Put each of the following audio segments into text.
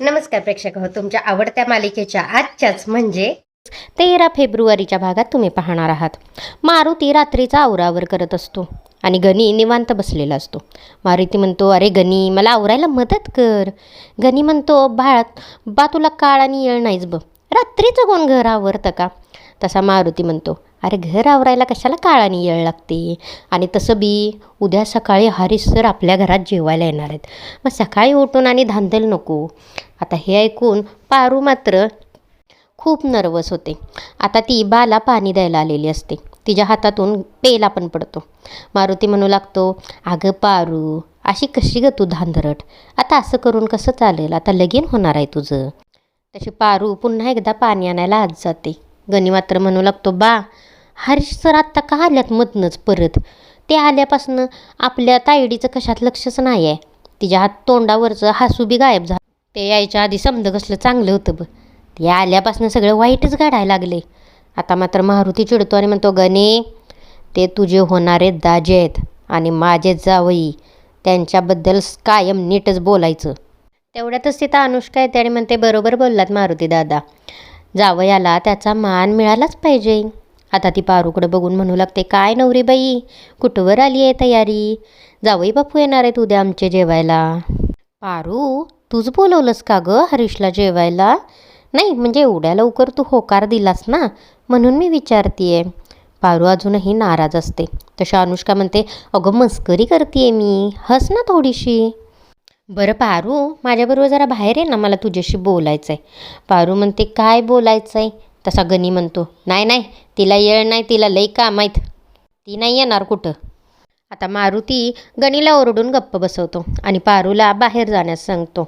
नमस्कार प्रेक्षक हो तुमच्या आवडत्या मालिकेच्या आजच्याच म्हणजे तेरा फेब्रुवारीच्या भागात तुम्ही पाहणार आहात. मारुती रात्रीचा आवरावर करत असतो आणि गणी निवांत बसलेला असतो. मारुती म्हणतो अरे गणी मला आवरायला मदत कर. गणी म्हणतो बाळ बा तुला काळ आणि येळ नाहीच ब रात्रीचं कोण घर आवरतं का? तसा मारुती म्हणतो अरे घर आवरायला कशाला काळ येळ लागते? आणि तसं बी उद्या सकाळी हरीश सर आपल्या घरात जेवायला येणार आहेत. मग सकाळी उठून आणि धांदल नको. आता हे ऐकून पारू मात्र खूप नर्वस होते. आता ती बाला पाणी द्यायला आलेली असते. तिच्या हातातून पेला पण पडतो. मारुती म्हणू लागतो अगं पारू अशी कशी ग तू धांदरट? आता असं करून कसं चालेल? आता लगीन होणार आहे तुझं. तशी पारू पुन्हा एकदा पाणी आणायला आत जाते. गणी मात्र म्हणू लागतो बा हरीश सर आत्ता का आल्यात मधनंच परत? ते आल्यापासनं आपल्या तायडीचं कशात लक्षच नाही आहे तिच्या हात तोंडावरचं हसू बी गायब झालं ते यायच्या आधी समज कसलं चांगलं होतं ब ते आल्यापासनं सगळं वाईटच घडायला लागले. आता मात्र मारुती चिडतो आणि म्हणतो गणे ते तुझे होणारे दाजे आहेत आणि माझे जावई. त्यांच्याबद्दल कायम नीटच बोलायचं. तेवढ्यातच तिथं अनुष्का येते आणि म्हणते बरोबर बोललात मारुती दादा. जावयाला त्याचा मान मिळालाच पाहिजे. आता ती पारूकडं बघून म्हणू लागते काय नवरी बाई? कुठवर आली आहे तयारी? जावई बापू येणार आहेत उद्या आमचे जेवायला. पारू तूच बोलवलंस का गं हरीशला जेवायला? नाही म्हणजे एवढ्या लवकर तू होकार दिलास ना म्हणून मी विचारतीये. पारू अजूनही नाराज असते. तशा अनुष्का म्हणते अगं मस्करी करते मी हस ना थोडीशी. बरं पारू माझ्याबरोबर जरा बाहेर आहे ना मला तुझ्याशी बोलायचं आहे पारू म्हणते काय बोलायचं आहे तसा गणी म्हणतो नाही नाही तिला येळ नाही तिला लई काम आहेत. ती नाही येणार कुठं? आता मारुती गणीला ओरडून गप्प बसवतो आणि पारूला बाहेर जाण्यास सांगतो.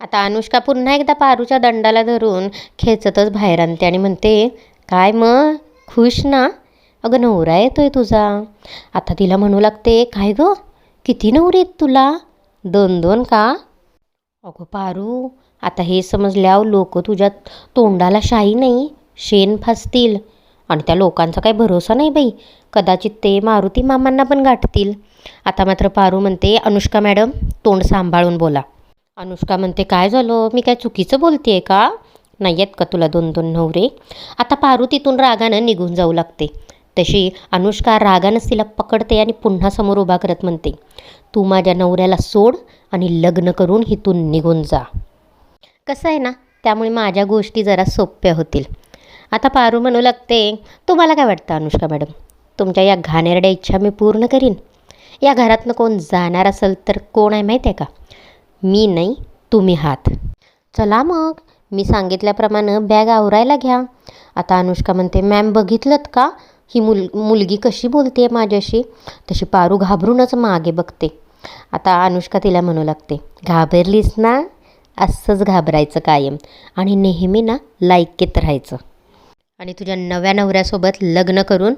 आता अनुष्का पुन्हा एकदा पारूच्या दंडाला धरून खेचतच बाहेर आणते आणि म्हणते काय मग खुश ना? अगं नवरा येतोय तुझा. आता तिला म्हणू लागते काय गं? किती नवरी आहेत तुला? दोन दोन का? अगं पारू आता हे समजल्यावर लोक तुझ्या तोंडाला शाई नाही शेण फासतील. आणि त्या लोकांचा काही भरोसा नाही बाई. कदाचित ते मारुती मामांना पण गाठतील. आता मात्र पारू म्हणते अनुष्का मॅडम तोंड सांभाळून बोला. अनुष्का म्हणते काय झालं? मी काय चुकीचं बोलते आहे का? नाही आहेत का तुला दोन दोन नवरे? आता पारू तिथून रागानं निघून जाऊ लागते. तशी अनुष्का रागानंच तिला पकडते आणि पुन्हा समोर उभा करत म्हणते तू माझ्या नवऱ्याला सोड आणि लग्न करून इथून निघून जा. कसं आहे ना त्यामुळे माझ्या गोष्टी जरा सोप्या होतील. आता पारू म्हणू लागते तुम्हाला काय वाटतं अनुष्का मॅडम? तुमच्या या घाणेरड्या इच्छा मी पूर्ण करीन. या घरातनं कोण जाणार असेल तर कोण आहे माहीत आहे का? मी नाही तुम्ही हात चला मग मी सांगितल्याप्रमाणे बॅग आवरायला घ्या. आता अनुष्का म्हणते मॅम बघितलं का? ही मुल मुलगी कशी बोलते आहे माझ्याशी? तशी पारू घाबरूनच मागे बघते. आता अनुष्का तिला म्हणू लागते घाबरलीस ना? असंच घाबरायचं कायम. आणि नेहमी ना लायकेत राहायचं. आणि तुझ्या नव्या नवऱ्यासोबत लग्न करून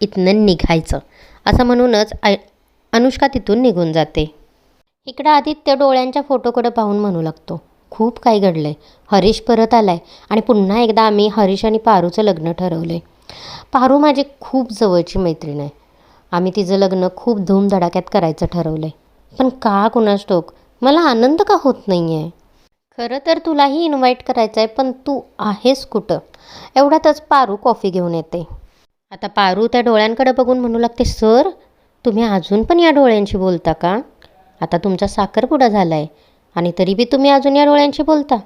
इथनं निघायचं. असं म्हणूनच आय अनुष्का तिथून निघून जाते. इकडं आदित्य डोळ्यांच्या फोटोकडे पाहून म्हणू लागतो खूप काही घडलं आहे हरीश परत आला आहे आणि पुन्हा एकदा आम्ही हरीश आणि पारूचं लग्न ठरवलं आहे पारू माझी खूप जवळची मैत्रीण आहे. आम्ही तिचं लग्न खूप धूमधडाक्यात करायचं ठरवलं आहे पण का कुणास टोक मला आनंद का होत नाही आहे खरं तर तुलाही इन्व्हाइट करायचं आहे पण तू आहेस कुठं? एवढ्यातच पारू कॉफी घेऊन येते. आता पारू त्या डोळ्यांकडे बघून म्हणू लागते सर तुम्ही अजून पण या डोळ्यांशी बोलता का? आता तुमचा साखरपुडा झाला आहे आणि तरी बी तुम्ही अजून या डोळ्यांशी बोलता.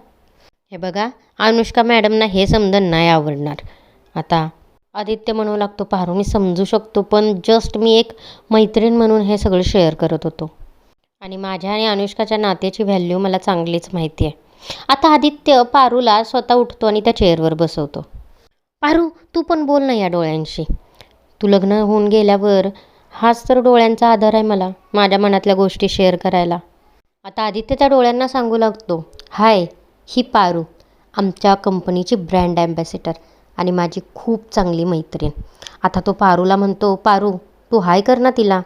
हे बघा अनुष्का मॅडमना हे समजण नाही आवडणार. आता आदित्य म्हणू लागतो पारू मी समजू शकतो पण जस्ट मी एक मैत्रीण म्हणून हे सगळं शेअर करत होतो. आणि माझ्या आणि अनुष्काच्या नात्याची व्हॅल्यू मला चांगलीच माहिती आहे आता आदित्य पारूला स्वतः उठतो आणि त्या चेअरवर बसवतो. पारू तू पण बोल ना या डोळ्यांशी. तू लग्न होऊन गेल्यावर हाच तर डोळ्यांचा आधार आहे मला माझ्या मनातल्या गोष्टी शेअर करायला. आता आदित्य त्या डोळ्यांना सांगू लागतो हाय ही पारू आमच्या कंपनीची ब्रँड ॲम्बॅसिडर आणि माझी खूप चांगली मैत्रीण. आता तो पारूला म्हणतो पारू तू हाय कर ना तिला.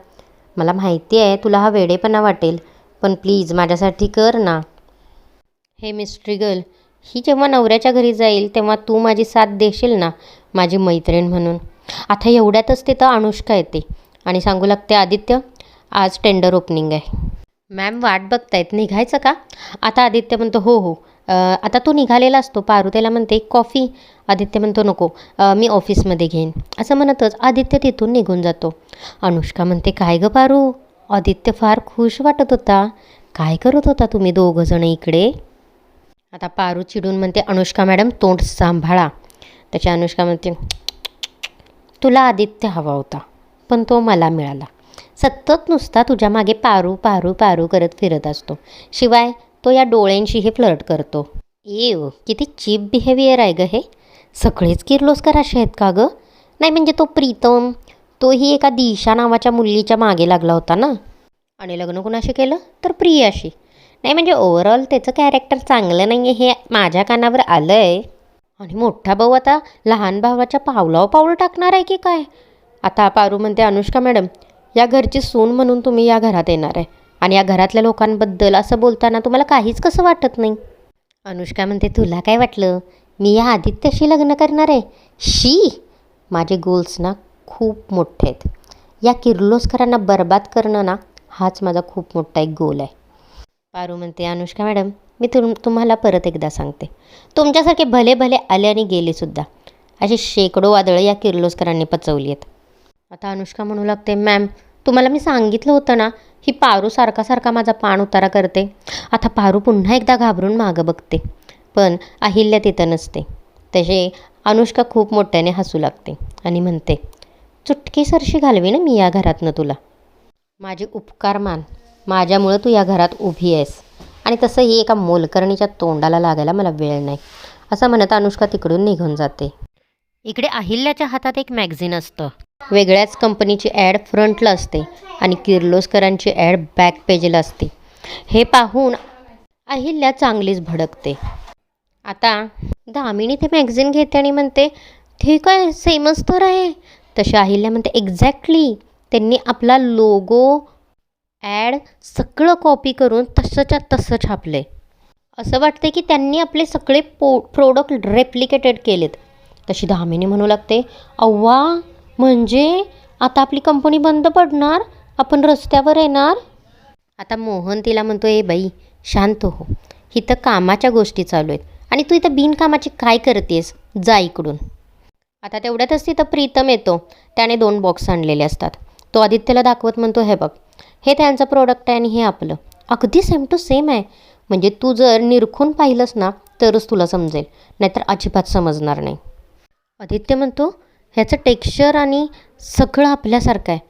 मला माहिती आहे तुला हा वेडेपणा वाटेल पण प्लीज माझ्यासाठी कर ना. हे मिस्ट्री गर्ल ही जेव्हा नवऱ्याच्या घरी जाईल तेव्हा तू माझी साथ देशील ना माझी मैत्रीण म्हणून. आता एवढ्यातच तिथं अनुष्का येते आणि सांगू लागते आदित्य आज टेंडर ओपनिंग आहे. मॅम वाट बघतायत निघायचं का? आता आदित्य म्हणतो हो हो आता तो निघालेला असतो. पारू त्याला म्हणते कॉफी. आदित्य म्हणतो नको मी ऑफिसमध्ये घेईन. असं म्हणतच आदित्य तिथून निघून जातो. अनुष्का म्हणते काय गं पारू? आदित्य फार खुश वाटत होता. काय करत होता तुम्ही दोघंजणं इकडे? आता पारू चिडून म्हणते अनुष्का मॅडम तोंड सांभाळा. त्याच्या अनुष्का म्हणते तुला आदित्य हवा होता पण तो मला मिळाला. सतत नुसता तुझ्या मागे पारू पारू पारू करत फिरत असतो. शिवाय तो या डोळ्यांशीही फ्लर्ट करतो. येव किती चीप बिहेवियर आहे गं हे. सगळेच किर्लोस्कर असे आहेत का गं? नाही म्हणजे तो प्रीतम तोही एका दिशा नावाच्या मुलीच्या मागे लागला होता ना? आणि लग्न कुणाशी केलं? तर प्रियाशी. नाही म्हणजे ओव्हरऑल त्याचं कॅरेक्टर चांगलं नाही आहे हे माझ्या कानावर आलं आहे आणि मोठा भाऊ आता लहान भावाच्या पावलावर पाऊल टाकणार आहे की काय? आता पारू म्हणते अनुष्का मॅडम या घरची सून म्हणून तुम्ही या घरात येणार आहे. आणि या घरातल्या लोकांबद्दल असं बोलताना तुम्हाला काहीच कसं वाटत नाही? अनुष्का म्हणते तुला काय वाटलं? मी या आदित्यशी लग्न करणार आहे. शी माझे गोल्स ना खूप मोठे आहेत. या किर्लोस्करांना बर्बाद करणं ना हाच माझा खूप मोठा एक गोल आहे. पारू म्हणते अनुष्का मॅडम मी तुम तुम्हाला परत एकदा सांगते. तुमच्यासारखे भले भले आले आणि गेले सुद्धा अशी शेकडो वादळं या किर्लोस्करांनी पचवली आहेत. आता अनुष्का म्हणू लागते मॅम तुम्हाला मी सांगितलं होतं ना ही पारू सारखा सारखा माझा पाण उतारा करते. आता पारू पुन्हा एकदा घाबरून मागं बघते. पण अहिल्या तिथं नसते. तसे अनुष्का खूप मोठ्याने हसू लागते आणि म्हणते चुटकी सरशी घालवी ना मी या घरातनं तुला. माझे उपकार मान. माझ्यामुळं तू या घरात उभी आहेस. आणि तसंही एका मोलकर्णीच्या तोंडाला लागायला मला वेळ नाही. असं म्हणत अनुष्का तिकडून निघून जाते. इकडे अहिल्याच्या हातात एक मॅगझिन असतं. वेगळ्याच कंपनीची ॲड फ्रंटला असते आणि किर्लोस्करांची ॲड बॅक पेजला असते. हे पाहून अहिल्या चांगलीच भडकते. आता दामिनी ते मॅगझिन घेते आणि म्हणते ठीक आहे सेमच तर आहे. तशी अहिल्या म्हणते एक्झॅक्टली त्यांनी आपला लोगो ॲड सगळं कॉपी करून तसंच्या तसं छापले असं वाटते की त्यांनी आपले सगळे पो प्रोडक्ट रेप्लिकेटेड केलेत. तशी दामिनी म्हणू लागते अव्वा म्हणजे आता आपली कंपनी बंद पडणार आपण रस्त्यावर येणार? आता मोहन तिला म्हणतो ए बाई शांत हो. इथं कामाच्या गोष्टी चालू आहेत. आणि तू इथं बिनकामाची काय करतेस? जा इकडून. आता तेवढ्यातच तिथं प्रीतम येतो. त्याने दोन बॉक्स आणलेले असतात. तो आदित्यला दाखवत म्हणतो हे बघ हे त्यांचं प्रोडक्ट आहे आणि हे आपलं. अगदी सेम टू सेम आहे. म्हणजे तू जर निरखून पाहिलंस ना तरच तुला समजेल. नाहीतर अजिबात समजणार नाही. आदित्य म्हणतो ह्याचं टेक्स्चर आणि सगळं आपल्यासारखं आहे.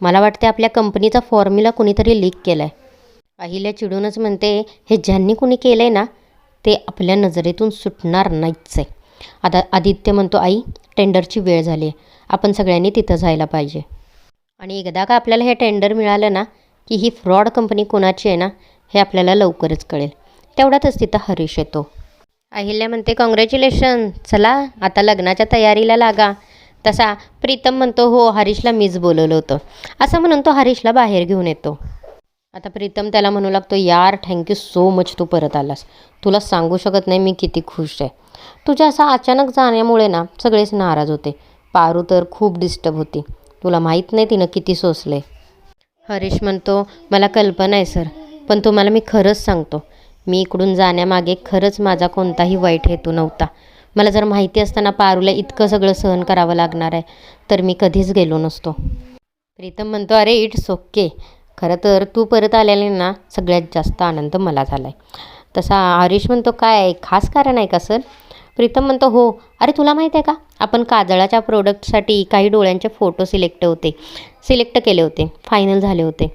मला वाटते आपल्या कंपनीचा फॉर्म्युला कुणीतरी लीक केला आहे अहिल्या चिडूनच म्हणते हे ज्यांनी कुणी केलं आहे ना ते आपल्या नजरेतून सुटणार नाहीच आहे. आता आदित्य म्हणतो आई टेंडरची वेळ झाली आहे आपण सगळ्यांनी तिथं जायला पाहिजे. आणि एकदा का आपल्याला हे टेंडर मिळालं ना की ही फ्रॉड कंपनी कोणाची आहे ना हे आपल्याला लवकरच कळेल. तेवढ्यातच तिथं हरीश येतो. अहिल्या म्हणते कॉंग्रॅच्युलेशन चला आता लग्नाच्या तयारीला लागा. तसा प्रीतम म्हणतो हो हरीशला मीच बोलवलं होतं. असं म्हणून तो हरीशला बाहेर घेऊन येतो. आता प्रीतम त्याला म्हणू लागतो यार थँक्यू सो मच तू परत आलास. तुला सांगू शकत नाही मी किती खुश आहे. तुझ्या असा अचानक जाण्यामुळे ना सगळेच नाराज होते. पारू तर खूप डिस्टर्ब होती. तुला माहीत नाही तिनं किती सोसले. हरीश म्हणतो मला कल्पना आहे सर पण तुम्हाला मी खरंच सांगतो. मी इकडून जाण्यामागे खरंच माझा कोणताही वाईट हेतू नव्हता. मला जर माहिती असताना पारूला इतकं सगळं सहन करावं लागणार आहे तर मी कधीच गेलो नसतो. प्रीतम म्हणतो अरे इट्स ओके. खरं तर तू परत आल्याने ना सगळ्यात जास्त आनंद मला झाला आहे तसा हरीश म्हणतो काय खास कारण आहे का सर? प्रीतम म्हणतो हो. अरे तुला माहीत आहे का? आपण काजळाच्या प्रोडक्टसाठी काही डोळ्यांचे फोटो सिलेक्ट होते. सिलेक्ट केले होते. फायनल झाले होते.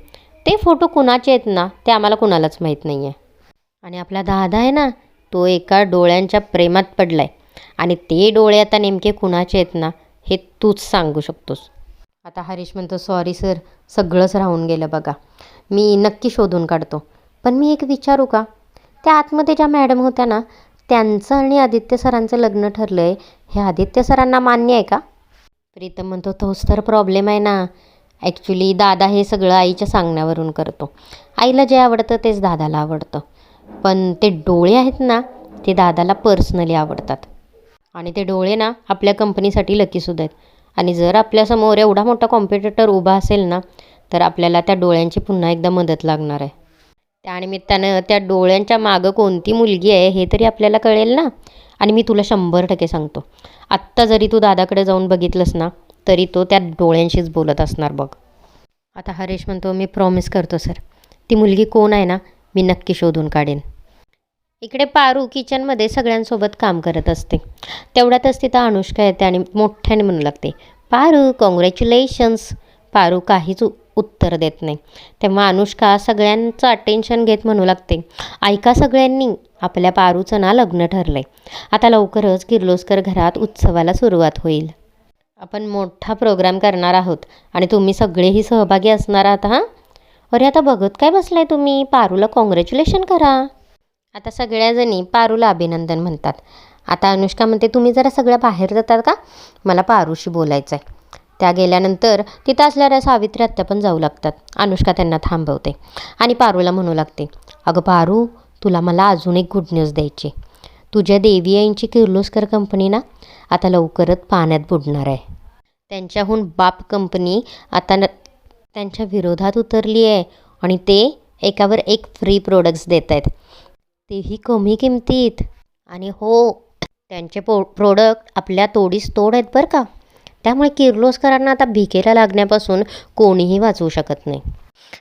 ते फोटो कुणाचे आहेत ना ते आम्हाला कुणालाच माहीत नाही आहे आणि आपला दादा आहे ना तो एका डोळ्यांच्या प्रेमात पडला आहे आणि ते डोळे आता नेमके कुणाचे आहेत ना हे तूच सांगू शकतोस. आता हरीश म्हणतो सॉरी सर सगळंच राहून गेलं बघा. मी नक्की शोधून काढतो. पण मी एक विचारू का? त्या आतमध्ये ज्या मॅडम होत्या ना त्यांचं आणि आदित्य सरांचं लग्न ठरलं आहे हे आदित्य सरांना मान्य आहे का? प्रीतम म्हणतो तोच तर प्रॉब्लेम आहे ना. ॲक्च्युली दादा हे सगळं आईच्या सांगण्यावरून करतो. आईला जे आवडतं तेच दादाला आवडतं. पण ते डोळे आहेत ना ते दादाला पर्सनली आवडतात. आणि ते डोळे ना आपल्या कंपनीसाठी लकीसुद्धा आहेत. आणि जर आपल्यासमोर एवढा मोठा कॉम्पिटिटर उभा असेल ना तर आपल्याला त्या डोळ्यांची पुन्हा एकदा मदत लागणार आहे. त्यानिमित्तानं त्या डोळ्यांच्या मागं कोणती मुलगी आहे हे तरी आपल्याला कळेल ना. आणि मी तुला शंभर टक्के सांगतो आत्ता जरी तू दादाकडे जाऊन बघितलंस ना तरी तो त्या डोळ्यांशीच बोलत असणार बघ. आता हरेश म्हणतो मी प्रॉमिस करतो सर ती मुलगी कोण आहे ना मी नक्की शोधून काढेन. इकडे पारू किचनमध्ये सगळ्यांसोबत काम करत असते. तेवढ्यातच तिथं अनुष्का येते आणि मोठ्याने म्हणू लागते पारू कॉंग्रॅच्युलेशन्स पारू काहीच उ- उत्तर देत नाही. तेव्हा अनुष्का सगळ्यांचं अटेन्शन घेत म्हणू लागते ऐका सगळ्यांनी आपल्या पारूचं ना लग्न ठरलं आहे आता लवकरच किर्लोस्कर घरात उत्सवाला सुरुवात होईल. आपण मोठा प्रोग्राम करणार आहोत आणि तुम्ही सगळेही सहभागी असणार आहात हां? अरे आता बघत काय बसलाय तुम्ही? पारूला कॉंग्रॅच्युलेशन करा. आता सगळ्याजणी पारूला अभिनंदन म्हणतात. आता अनुष्का म्हणते तुम्ही जरा सगळ्या बाहेर जातात का? मला पारूशी बोलायचं आहे त्या गेल्यानंतर तिथं असणाऱ्या सावित्री आत्या पण जाऊ लागतात. अनुष्का त्यांना थांबवते आणि पारूला म्हणू लागते अगं पारू तुला मला अजून एक गुड न्यूज द्यायची तुझ्या देवी आईंची किर्लोस्कर कंपनी ना आता लवकरच पाण्यात बुडणार आहे. त्यांच्याहून बाप कंपनी आता न त्यांच्या विरोधात उतरली आहे आणि ते एकावर एक फ्री प्रोडक्ट्स देत आहेत तेही कमी किमतीत. आणि हो त्यांचे पो प्रोडक्ट आपल्या तोडीस तोड आहेत बरं का. त्यामुळे किर्लोस्करांना आता भिकेला लागण्यापासून कोणीही वाचवू शकत नाही.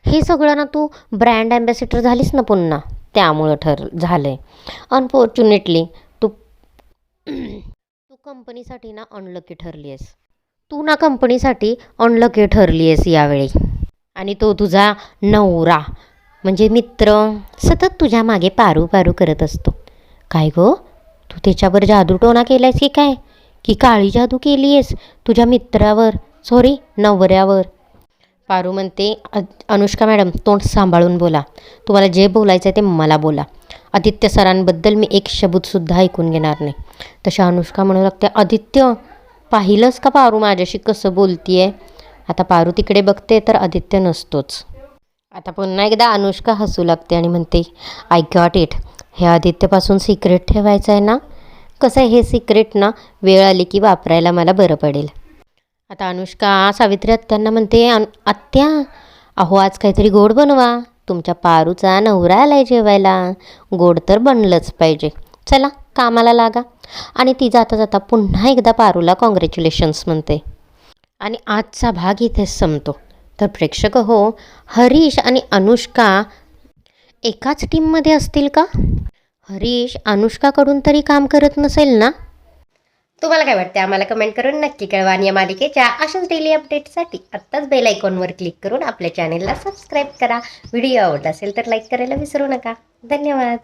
हे सगळं ना तू ब्रँड ॲम्बॅसिडर झालीस ना पुन्हा. त्यामुळं ठर झालं आहे अनफॉर्च्युनेटली तू तू कंपनीसाठी ना अनलकी ठरली आहेस तू ना कंपनीसाठी अनलकी ठरली आहेस यावेळी. आणि तो तुझा नवरा. म्हणजे मित्र सतत तुझ्या मागे पारू पारू करत असतो. काय गो? तू त्याच्यावर जादूटोणा केलायस की काय? की काळी जादू केली आहेस तुझ्या मित्रावर? सॉरी नवऱ्यावर. पारू म्हणते अनुष्का मॅडम तोंड सांभाळून बोला. तुम्हाला जे बोलायचं आहे ते मला बोला. आदित्य सरांबद्दल मी एक शब्दसुद्धा ऐकून घेणार नाही. तशा अनुष्का म्हणू लागते आदित्य पाहिलंच का पारू माझ्याशी कसं बोलतीये? आता पारू तिकडे बघते तर आदित्य नसतोच. आता पुन्हा एकदा अनुष्का हसू लागते आणि म्हणते आय गॉट इट हे आदित्यपासून सिक्रेट ठेवायचं आहे ना? कसं आहे हे सिक्रेट ना? वेळ आली की वापरायला मला बरं पडेल. आता अनुष्का सावित्री आत्यांना म्हणते "अन- आत्या अहो आज काहीतरी गोड बनवा. तुमच्या पारूचा नवरा आलाय जेवायला. गोड तर बनलंच पाहिजे. चला कामाला लागा. आणि ती जाता जाता पुन्हा एकदा पारूला कॉंग्रॅच्युलेशन्स म्हणते. आणि आजचा भाग इथेच संपतो. तर प्रेक्षक हो. हरीश आणि अनुष्का एकाच टीममध्ये असतील का? हरीश अनुष्काकडून तरी काम करत नसेल ना? तुम्हाला काय वाटते आम्हाला कमेंट करून नक्की कळवा आणि या मालिकेच्या अशाच डेली अपडेटसाठी आत्ताच बेल आयकॉनवर क्लिक करून आपल्या चॅनेलला सबस्क्राईब करा. व्हिडिओ आवडला असेल तर लाईक करायला विसरू नका. धन्यवाद.